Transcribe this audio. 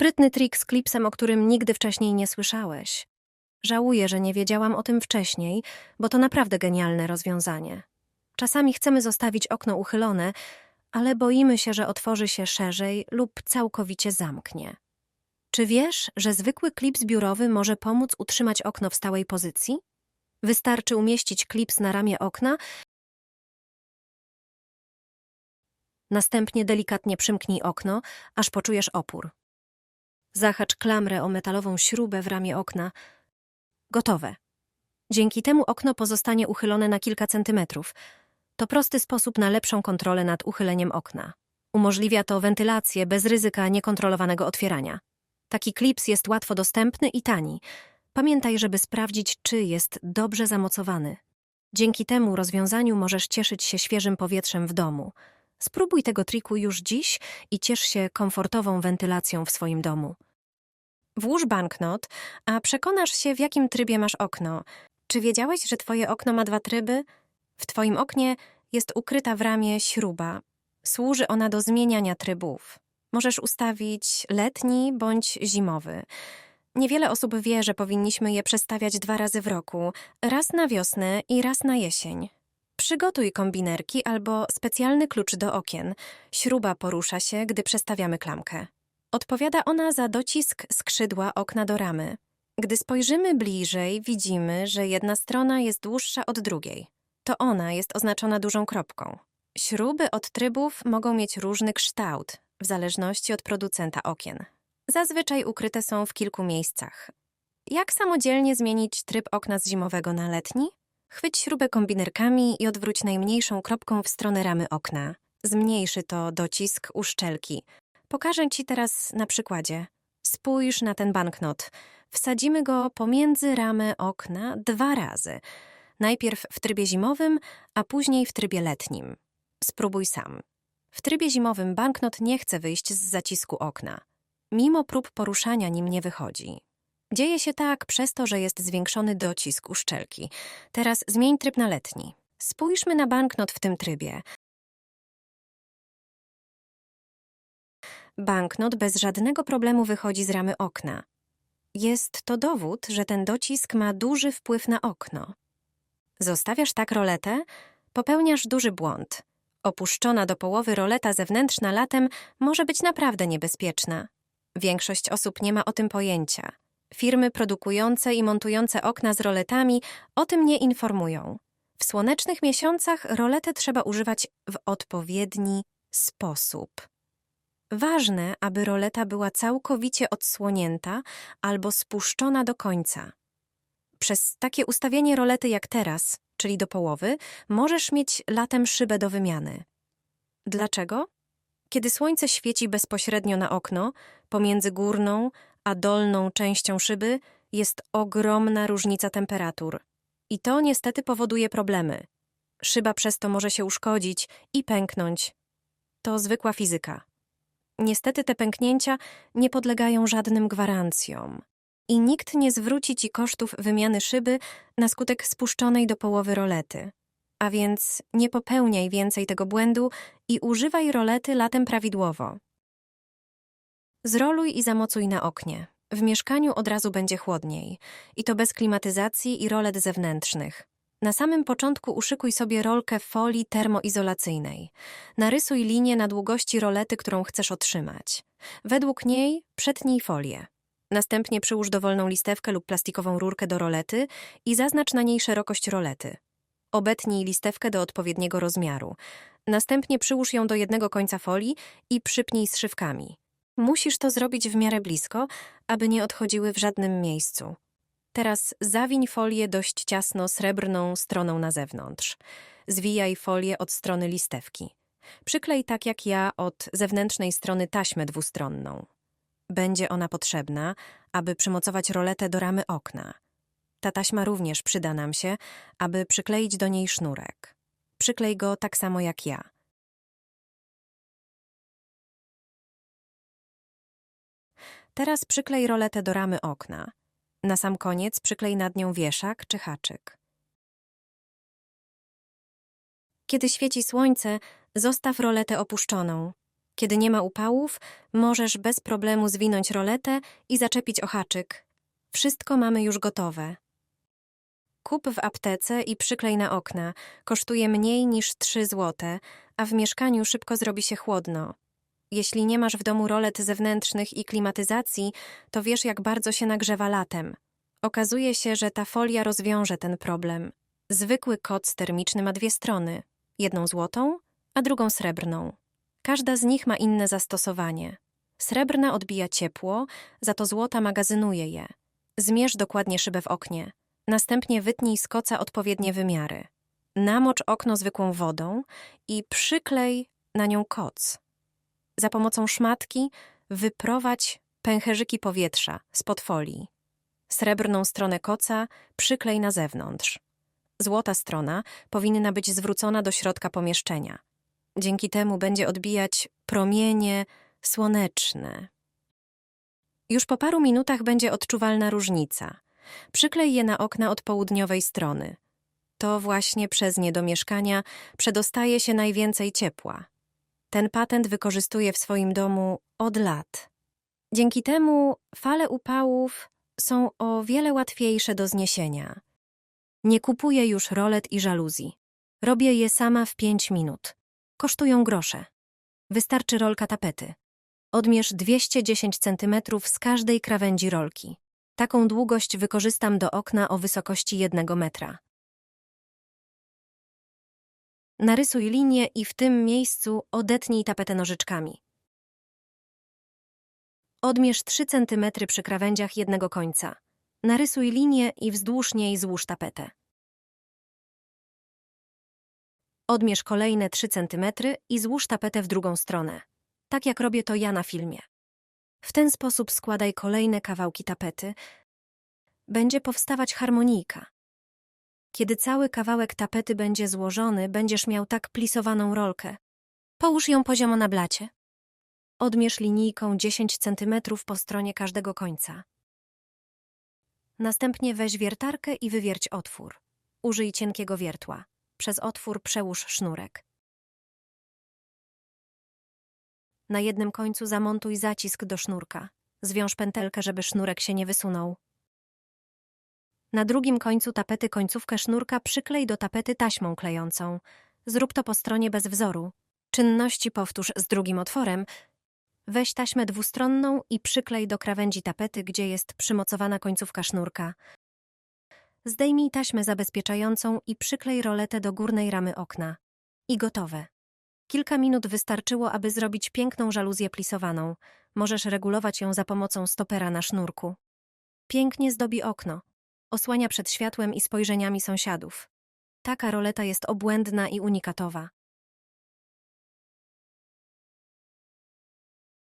Sprytny trik z klipsem, o którym nigdy wcześniej nie słyszałeś. Żałuję, że nie wiedziałam o tym wcześniej, bo to naprawdę genialne rozwiązanie. Czasami chcemy zostawić okno uchylone, ale boimy się, że otworzy się szerzej lub całkowicie zamknie. Czy wiesz, że zwykły klips biurowy może pomóc utrzymać okno w stałej pozycji? Wystarczy umieścić klips na ramię okna, następnie delikatnie przymknij okno, aż poczujesz opór. Zahacz klamrę o metalową śrubę w ramię okna. Gotowe. Dzięki temu okno pozostanie uchylone na kilka centymetrów. To prosty sposób na lepszą kontrolę nad uchyleniem okna. Umożliwia to wentylację bez ryzyka niekontrolowanego otwierania. Taki klips jest łatwo dostępny i tani. Pamiętaj, żeby sprawdzić, czy jest dobrze zamocowany. Dzięki temu rozwiązaniu możesz cieszyć się świeżym powietrzem w domu. Spróbuj tego triku już dziś i ciesz się komfortową wentylacją w swoim domu. Włóż banknot, a przekonasz się, w jakim trybie masz okno. Czy wiedziałeś, że twoje okno ma dwa tryby? W twoim oknie jest ukryta w ramię śruba. Służy ona do zmieniania trybów. Możesz ustawić letni bądź zimowy. Niewiele osób wie, że powinniśmy je przestawiać dwa razy w roku, raz na wiosnę i raz na jesień. Przygotuj kombinerki albo specjalny klucz do okien. Śruba porusza się, gdy przestawiamy klamkę. Odpowiada ona za docisk skrzydła okna do ramy. Gdy spojrzymy bliżej, widzimy, że jedna strona jest dłuższa od drugiej. To ona jest oznaczona dużą kropką. Śruby od trybów mogą mieć różny kształt, w zależności od producenta okien. Zazwyczaj ukryte są w kilku miejscach. Jak samodzielnie zmienić tryb okna z zimowego na letni? Chwyć śrubę kombinerkami i odwróć najmniejszą kropką w stronę ramy okna. Zmniejszy to docisk uszczelki. Pokażę Ci teraz na przykładzie. Spójrz na ten banknot. Wsadzimy go pomiędzy ramę okna dwa razy. Najpierw w trybie zimowym, a później w trybie letnim. Spróbuj sam. W trybie zimowym banknot nie chce wyjść z zacisku okna. Mimo prób poruszania nim nie wychodzi. Dzieje się tak przez to, że jest zwiększony docisk uszczelki. Teraz zmień tryb na letni. Spójrzmy na banknot w tym trybie. Banknot bez żadnego problemu wychodzi z ramy okna. Jest to dowód, że ten docisk ma duży wpływ na okno. Zostawiasz tak roletę, popełniasz duży błąd. Opuszczona do połowy roleta zewnętrzna latem może być naprawdę niebezpieczna. Większość osób nie ma o tym pojęcia. Firmy produkujące i montujące okna z roletami o tym nie informują. W słonecznych miesiącach roletę trzeba używać w odpowiedni sposób. Ważne, aby roleta była całkowicie odsłonięta albo spuszczona do końca. Przez takie ustawienie rolety jak teraz, czyli do połowy, możesz mieć latem szybę do wymiany. Dlaczego? Kiedy słońce świeci bezpośrednio na okno, pomiędzy górną a dolną częścią szyby jest ogromna różnica temperatur. I to niestety powoduje problemy. Szyba przez to może się uszkodzić i pęknąć. To zwykła fizyka. Niestety te pęknięcia nie podlegają żadnym gwarancjom. I nikt nie zwróci ci kosztów wymiany szyby na skutek spuszczonej do połowy rolety. A więc nie popełniaj więcej tego błędu i używaj rolety latem prawidłowo. Zroluj i zamocuj na oknie. W mieszkaniu od razu będzie chłodniej. I to bez klimatyzacji i rolet zewnętrznych. Na samym początku uszykuj sobie rolkę folii termoizolacyjnej. Narysuj linię na długości rolety, którą chcesz otrzymać. Według niej przetnij folię. Następnie przyłóż dowolną listewkę lub plastikową rurkę do rolety i zaznacz na niej szerokość rolety. Obetnij listewkę do odpowiedniego rozmiaru. Następnie przyłóż ją do jednego końca folii i przypnij zszywkami. Musisz to zrobić w miarę blisko, aby nie odchodziły w żadnym miejscu. Teraz zawiń folię dość ciasno srebrną stroną na zewnątrz. Zwijaj folię od strony listewki. Przyklej tak jak ja od zewnętrznej strony taśmę dwustronną. Będzie ona potrzebna, aby przymocować roletę do ramy okna. Ta taśma również przyda nam się, aby przykleić do niej sznurek. Przyklej go tak samo jak ja. Teraz przyklej roletę do ramy okna. Na sam koniec przyklej nad nią wieszak czy haczyk. Kiedy świeci słońce, zostaw roletę opuszczoną. Kiedy nie ma upałów, możesz bez problemu zwinąć roletę i zaczepić o haczyk. Wszystko mamy już gotowe. Kup w aptece i przyklej na okna. Kosztuje mniej niż 3 złote, a w mieszkaniu szybko zrobi się chłodno. Jeśli nie masz w domu rolet zewnętrznych i klimatyzacji, to wiesz, jak bardzo się nagrzewa latem. Okazuje się, że ta folia rozwiąże ten problem. Zwykły koc termiczny ma dwie strony: jedną złotą, a drugą srebrną. Każda z nich ma inne zastosowanie. Srebrna odbija ciepło, za to złota magazynuje je. Zmierz dokładnie szybę w oknie. Następnie wytnij z koca odpowiednie wymiary. Namocz okno zwykłą wodą i przyklej na nią koc. Za pomocą szmatki wyprowadź pęcherzyki powietrza spod folii. Srebrną stronę koca przyklej na zewnątrz. Złota strona powinna być zwrócona do środka pomieszczenia. Dzięki temu będzie odbijać promienie słoneczne. Już po paru minutach będzie odczuwalna różnica. Przyklej je na okna od południowej strony. To właśnie przez nie do mieszkania przedostaje się najwięcej ciepła. Ten patent wykorzystuje w swoim domu od lat. Dzięki temu fale upałów są o wiele łatwiejsze do zniesienia. Nie kupuję już rolet i żaluzji. Robię je sama w 5 minut. Kosztują grosze. Wystarczy rolka tapety. Odmierz 210 cm z każdej krawędzi rolki. Taką długość wykorzystam do okna o wysokości 1 metra. Narysuj linię i w tym miejscu odetnij tapetę nożyczkami. Odmierz 3 cm przy krawędziach jednego końca. Narysuj linię i wzdłuż niej złóż tapetę. Odmierz kolejne 3 cm i złóż tapetę w drugą stronę. Tak jak robię to ja na filmie. W ten sposób składaj kolejne kawałki tapety. Będzie powstawać harmonijka. Kiedy cały kawałek tapety będzie złożony, będziesz miał tak plisowaną rolkę. Połóż ją poziomo na blacie. Odmierz linijką 10 cm po stronie każdego końca. Następnie weź wiertarkę i wywierć otwór. Użyj cienkiego wiertła. Przez otwór przełóż sznurek. Na jednym końcu zamontuj zacisk do sznurka. Zwiąż pętelkę, żeby sznurek się nie wysunął. Na drugim końcu tapety końcówkę sznurka przyklej do tapety taśmą klejącą. Zrób to po stronie bez wzoru. Czynności powtórz z drugim otworem. Weź taśmę dwustronną i przyklej do krawędzi tapety, gdzie jest przymocowana końcówka sznurka. Zdejmij taśmę zabezpieczającą i przyklej roletę do górnej ramy okna. I gotowe. Kilka minut wystarczyło, aby zrobić piękną żaluzję plisowaną. Możesz regulować ją za pomocą stopera na sznurku. Pięknie zdobi okno. Osłania przed światłem i spojrzeniami sąsiadów. Taka roleta jest obłędna i unikatowa.